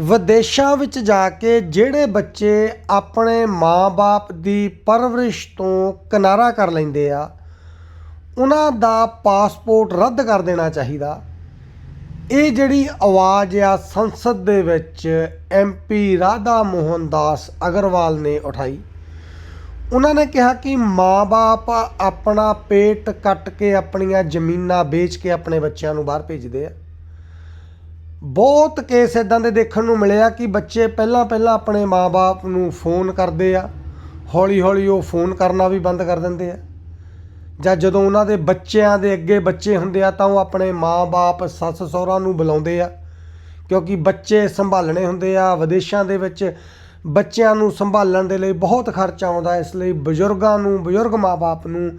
ਵਿਦੇਸ਼ਾਂ ਵਿੱਚ ਜਾ ਕੇ ਜਿਹੜੇ ਬੱਚੇ ਆਪਣੇ ਮਾਂ-ਬਾਪ ਦੀ ਪਰਵਰਿਸ਼ ਤੋਂ ਕਿਨਾਰਾ ਕਰ ਲੈਂਦੇ ਆ, ਉਹਨਾਂ ਦਾ ਪਾਸਪੋਰਟ ਰੱਦ ਕਰ ਦੇਣਾ ਚਾਹੀਦਾ। ਇਹ ਜਿਹੜੀ ਆਵਾਜ਼ ਆ ਸੰਸਦ ਦੇ ਵਿੱਚ ਐਮਪੀ ਰਾਧਾ ਮੋਹਨ ਦਾਸ ਅਗਰਵਾਲ ਨੇ ਉਠਾਈ। ਉਹਨਾਂ ਨੇ ਕਿਹਾ ਕਿ ਮਾਂ-ਬਾਪ ਆਪਣਾ ਪੇਟ ਕੱਟ ਕੇ ਆਪਣੀਆਂ ਜ਼ਮੀਨਾਂ ਵੇਚ ਕੇ ਆਪਣੇ ਬੱਚਿਆਂ ਨੂੰ ਬਾਹਰ ਭੇਜਦੇ ਆ। ਬਹੁਤ ਕੇਸ ਇਦਾਂ ਦੇ ਦੇਖਣ ਨੂੰ ਮਿਲਿਆ ਕਿ ਬੱਚੇ ਪਹਿਲਾਂ ਪਹਿਲਾਂ ਆਪਣੇ ਮਾਂ-ਬਾਪ ਨੂੰ ਫੋਨ ਕਰਦੇ ਆ, ਹੌਲੀ-ਹੌਲੀ ਉਹ ਫੋਨ ਕਰਨਾ ਵੀ ਬੰਦ ਕਰ ਦਿੰਦੇ ਆ। ਜਾਂ ਜਦੋਂ ਉਹਨਾਂ ਦੇ ਬੱਚਿਆਂ ਦੇ ਅੱਗੇ ਬੱਚੇ ਹੁੰਦੇ ਆ ਤਾਂ ਉਹ ਆਪਣੇ ਮਾਂ-ਬਾਪ ਸੱਸ ਸਹੁਰਾ ਨੂੰ ਬੁਲਾਉਂਦੇ ਆ, ਕਿਉਂਕਿ ਬੱਚੇ ਸੰਭਾਲਣੇ ਹੁੰਦੇ ਆ ਵਿਦੇਸ਼ਾਂ ਦੇ ਵਿੱਚ। ਬੱਚਿਆਂ ਨੂੰ ਸੰਭਾਲਣ ਦੇ ਲਈ ਬਹੁਤ ਖਰਚਾ ਆਉਂਦਾ, ਇਸ ਲਈ ਬਜ਼ੁਰਗਾਂ ਨੂੰ, ਬਜ਼ੁਰਗ ਮਾਂ-ਬਾਪ ਨੂੰ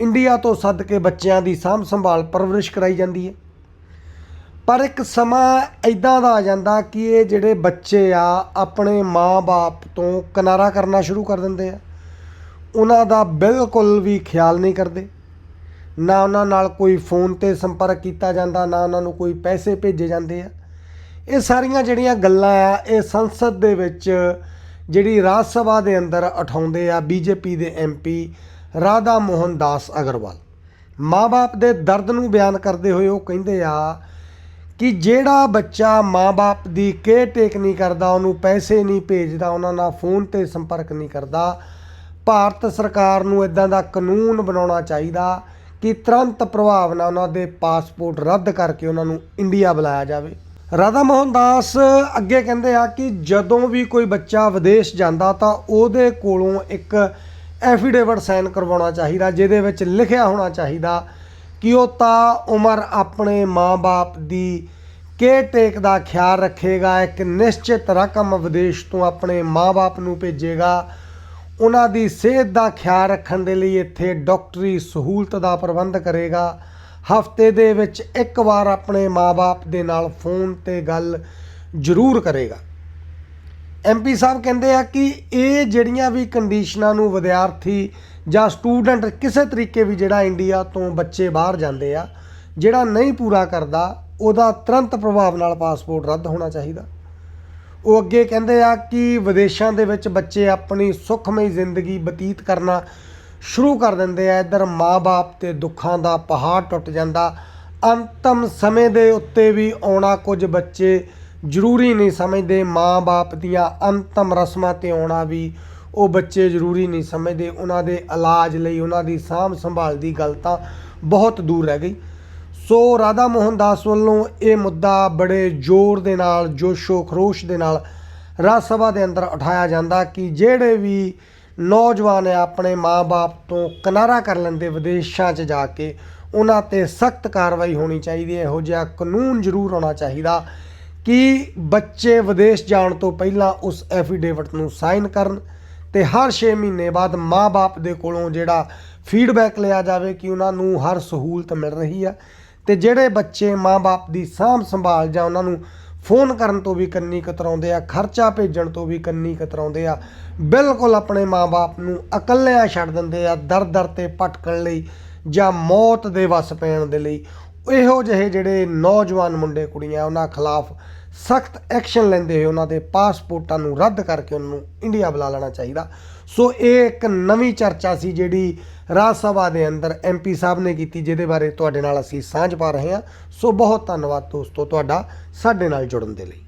ਇੰਡੀਆ ਤੋਂ ਸੱਦ ਕੇ ਬੱਚਿਆਂ ਦੀ ਸਾਂਭ ਸੰਭਾਲ ਪਰਵਰਿਸ਼ ਕਰਾਈ ਜਾਂਦੀ ਹੈ। ਪਰ ਇੱਕ ਸਮਾਂ ਇਦਾਂ ਦਾ ਆ ਜਾਂਦਾ ਕਿ ਇਹ ਜਿਹੜੇ ਬੱਚੇ ਆ, ਆਪਣੇ ਮਾਂ-ਬਾਪ ਤੋਂ ਕਿਨਾਰਾ ਕਰਨਾ ਸ਼ੁਰੂ ਕਰ ਦਿੰਦੇ ਆ। ਉਹਨਾਂ ਦਾ ਬਿਲਕੁਲ ਵੀ ਖਿਆਲ ਨਹੀਂ ਕਰਦੇ। ਨਾ ਉਹਨਾਂ ਨਾਲ ਕੋਈ ਫੋਨ ਤੇ ਸੰਪਰਕ ਕੀਤਾ ਜਾਂਦਾ, ਨਾ ਉਹਨਾਂ ਨੂੰ ਕੋਈ ਪੈਸੇ ਭੇਜੇ ਜਾਂਦੇ ਆ। ਇਹ ਸਾਰੀਆਂ ਜਿਹੜੀਆਂ ਗੱਲਾਂ ਆ, ਇਹ ਸੰਸਦ ਦੇ ਵਿੱਚ ਜਿਹੜੀ ਰਾਜ ਸਭਾ ਦੇ ਅੰਦਰ ਉਠਾਉਂਦੇ ਆ ਬੀਜੇਪੀ ਦੇ ਐਮਪੀ ਰਾਧਾ ਮੋਹਨ ਦਾਸ ਅਗਰਵਾਲ। ਮਾਂ-ਬਾਪ ਦੇ ਦਰਦ ਨੂੰ ਬਿਆਨ ਕਰਦੇ ਹੋਏ ਉਹ ਕਹਿੰਦੇ ਆ ਕਿ ਜਿਹੜਾ ਬੱਚਾ ਮਾਂ-ਬਾਪ ਦੀ ਕੇਅਰ ਟੇਕ ਨਹੀਂ ਕਰਦਾ, ਉਹਨੂੰ ਪੈਸੇ ਨਹੀਂ ਭੇਜਦਾ, ਉਹਨਾਂ ਨਾਲ ਫੋਨ ਤੇ ਸੰਪਰਕ ਨਹੀਂ ਕਰਦਾ, ਭਾਰਤ ਸਰਕਾਰ ਨੂੰ ਇਦਾਂ ਦਾ ਕਾਨੂੰਨ ਬਣਾਉਣਾ ਚਾਹੀਦਾ ਕਿ ਤੁਰੰਤ ਪ੍ਰਭਾਵ ਨਾਲ ਉਹਨਾਂ ਦੇ ਪਾਸਪੋਰਟ ਰੱਦ ਕਰਕੇ ਉਹਨਾਂ ਨੂੰ ਇੰਡੀਆ ਬੁਲਾਇਆ ਜਾਵੇ। ਰਾਧਾ ਮੋਹਨ ਦਾਸ ਅੱਗੇ ਕਹਿੰਦੇ ਆ ਕਿ ਜਦੋਂ ਵੀ ਕੋਈ ਬੱਚਾ ਵਿਦੇਸ਼ ਜਾਂਦਾ ਤਾਂ ਉਹਦੇ ਕੋਲੋਂ ਇੱਕ ਐਫੀਡੇਵਿਟ ਸਾਈਨ ਕਰਵਾਉਣਾ ਚਾਹੀਦਾ, ਜਿਹਦੇ ਵਿੱਚ ਲਿਖਿਆ ਹੋਣਾ ਚਾਹੀਦਾ ਕਿ ਉਹ ਤਾਂ ਉਮਰ ਆਪਣੇ ਮਾਂ-ਬਾਪ ਦੀ ਕੇਅਰ ਟੇਕ ਦਾ ਖਿਆਲ ਰੱਖੇਗਾ? ਇੱਕ ਨਿਸ਼ਚਿਤ ਰਕਮ ਵਿਦੇਸ਼ ਤੋਂ ਆਪਣੇ ਮਾਂ-ਬਾਪ ਨੂੰ ਭੇਜੇਗਾ। ਉਹਨਾਂ ਦੀ ਸਿਹਤ ਦਾ ਖਿਆਲ ਰੱਖਣ ਦੇ ਲਈ ਇੱਥੇ ਡਾਕਟਰੀ ਸਹੂਲਤ ਦਾ ਪ੍ਰਬੰਧ ਕਰੇਗਾ। ਹਫ਼ਤੇ ਦੇ ਵਿੱਚ ਇੱਕ ਵਾਰ ਆਪਣੇ ਮਾਂ-ਬਾਪ ਦੇ ਨਾਲ ਫੋਨ ਤੇ ਗੱਲ ਜ਼ਰੂਰ ਕਰੇਗਾ। ਐਮਪੀ ਸਾਹਿਬ ਕਹਿੰਦੇ ਆ ਕਿ ਇਹ ਜਿਹੜੀਆਂ ਵੀ ਕੰਡੀਸ਼ਨਾਂ ਨੂੰ ਵਿਦਿਆਰਥੀ ਜਾਂ ਸਟੂਡੈਂਟ ਕਿਸੇ ਤਰੀਕੇ ਵੀ ਜਿਹੜਾ ਇੰਡੀਆ ਤੋਂ ਬੱਚੇ ਬਾਹਰ ਜਾਂਦੇ ਆ, ਜਿਹੜਾ ਨਹੀਂ ਪੂਰਾ ਕਰਦਾ, ਉਹਦਾ ਤੁਰੰਤ ਪ੍ਰਭਾਵ ਨਾਲ ਪਾਸਪੋਰਟ ਰੱਦ ਹੋਣਾ ਚਾਹੀਦਾ। ਉਹ ਅੱਗੇ ਕਹਿੰਦੇ ਆ ਕਿ ਵਿਦੇਸ਼ਾਂ ਦੇ ਵਿੱਚ ਬੱਚੇ ਆਪਣੀ ਸੁਖਮਈ ਜ਼ਿੰਦਗੀ ਬਤੀਤ ਕਰਨਾ ਸ਼ੁਰੂ ਕਰ ਦਿੰਦੇ ਆ। ਇੱਧਰ ਮਾਪੇ ਤੇ ਦੁੱਖਾਂ ਦਾ ਪਹਾੜ ਟੁੱਟ ਜਾਂਦਾ। ਅੰਤਮ ਸਮੇਂ ਦੇ ਉੱਤੇ ਵੀ ਆਉਣਾ ਕੁਝ ਬੱਚੇ ਜ਼ਰੂਰੀ ਨਹੀਂ ਸਮਝਦੇ ਮਾਪੇ ਦੀਆਂ ਅੰਤਮ ਰਸਮਾਂ ਤੇ ਆਉਣਾ ਵੀ ਉਹ ਬੱਚੇ ਜ਼ਰੂਰੀ ਨਹੀਂ ਸਮਝਦੇ। ਉਹਨਾਂ ਦੇ ਇਲਾਜ ਲਈ ਉਹਨਾਂ ਦੀ ਸਾਂਭ ਸੰਭਾਲ ਦੀ ਗੱਲ ਤਾਂ ਬਹੁਤ ਦੂਰ ਰਹਿ ਗਈ। ਸੋ ਰਾਧਾ ਮੋਹਨ ਦਾਸ ਵੱਲੋਂ ਇਹ ਮੁੱਦਾ ਬੜੇ ਜ਼ੋਰ ਦੇ ਨਾਲ, ਜੋਸ਼ੋ ਖਰੋਸ਼ ਦੇ ਨਾਲ ਰਾਜ ਸਭਾ ਦੇ ਅੰਦਰ ਉਠਾਇਆ ਜਾਂਦਾ ਕਿ ਜਿਹੜੇ ਵੀ ਨੌਜਵਾਨ ਆ ਆਪਣੇ ਮਾਪੇ ਤੋਂ ਕਿਨਾਰਾ ਕਰ ਲੈਂਦੇ ਵਿਦੇਸ਼ਾਂ 'ਚ ਜਾ ਕੇ, ਉਹਨਾਂ ਤੇ ਸਖਤ ਕਾਰਵਾਈ ਹੋਣੀ ਚਾਹੀਦੀ ਹੈ। ਇਹੋ ਜਿਹਾ ਕਾਨੂੰਨ ਜ਼ਰੂਰ ਹੋਣਾ ਚਾਹੀਦਾ। ਕਿ ਬੱਚੇ ਵਿਦੇਸ਼ ਜਾਣ ਤੋਂ ਪਹਿਲਾਂ ਉਸ ਐਫੀਡੇਵਿਟ ਨੂੰ ਸਾਈਨ ਕਰਨ ਤੇ ਹਰ 6 ਮਹੀਨੇ ਬਾਅਦ ਮਾਪੇ ਦੇ ਕੋਲੋਂ ਜਿਹੜਾ ਫੀਡਬੈਕ ਲਿਆ ਜਾਵੇ ਕਿ ਉਹਨਾਂ ਨੂੰ ਹਰ ਸਹੂਲਤ ਮਿਲ ਰਹੀ ਆ ਤੇ ਜਿਹੜੇ ਬੱਚੇ ਮਾਪੇ ਦੀ ਸਾਂਭ ਸੰਭਾਲ ਜਾਂ ਉਹਨਾਂ ਨੂੰ ਫੋਨ ਕਰਨ ਤੋਂ ਵੀ ਕੰਨੀ ਕਤਰਾਉਂਦੇ ਆ, ਖਰਚਾ ਭੇਜਣ ਤੋਂ ਵੀ ਕੰਨੀ ਕਤਰਾਉਂਦੇ ਆ, ਬਿਲਕੁਲ ਆਪਣੇ ਮਾਪੇ ਨੂੰ ਇਕੱਲਿਆਂ ਛੱਡ ਦਿੰਦੇ ਆ ਦਰ ਦਰ ਤੇ ਭਟਕਣ ਲਈ ਜਾਂ ਮੌਤ ਦੇ ਵਸ ਪੈਣ ਦੇ ਲਈ। ਇਹੋ ਜਿਹੇ ਜਿਹੜੇ ਨੌਜਵਾਨ ਮੁੰਡੇ ਕੁੜੀਆਂ ਉਹਨਾਂ ਖਿਲਾਫ ਸਖਤ ਐਕਸ਼ਨ ਲੈਂਦੇ ਹੋਏ ਉਹਨਾਂ ਦੇ ਪਾਸਪੋਰਟਾਂ ਨੂੰ ਰੱਦ ਕਰਕੇ ਉਹਨਾਂ ਨੂੰ ਇੰਡੀਆ ਬੁਲਾ ਲੈਣਾ ਚਾਹੀਦਾ। ਸੋ ਇਹ ਇੱਕ ਨਵੀਂ ਚਰਚਾ ਸੀ ਜਿਹੜੀ ਰਾਜ ਸਭਾ ਦੇ ਅੰਦਰ ਐਮਪੀ ਸਾਹਿਬ ਨੇ ਕੀਤੀ, ਜਿਹਦੇ ਬਾਰੇ ਤੁਹਾਡੇ ਨਾਲ ਅਸੀਂ ਸਾਂਝ ਪਾ ਰਹੇ ਹਾਂ। ਸੋ ਬਹੁਤ ਧੰਨਵਾਦ ਦੋਸਤੋ ਤੁਹਾਡਾ ਸਾਡੇ ਨਾਲ ਜੁੜਨ ਦੇ ਲਈ।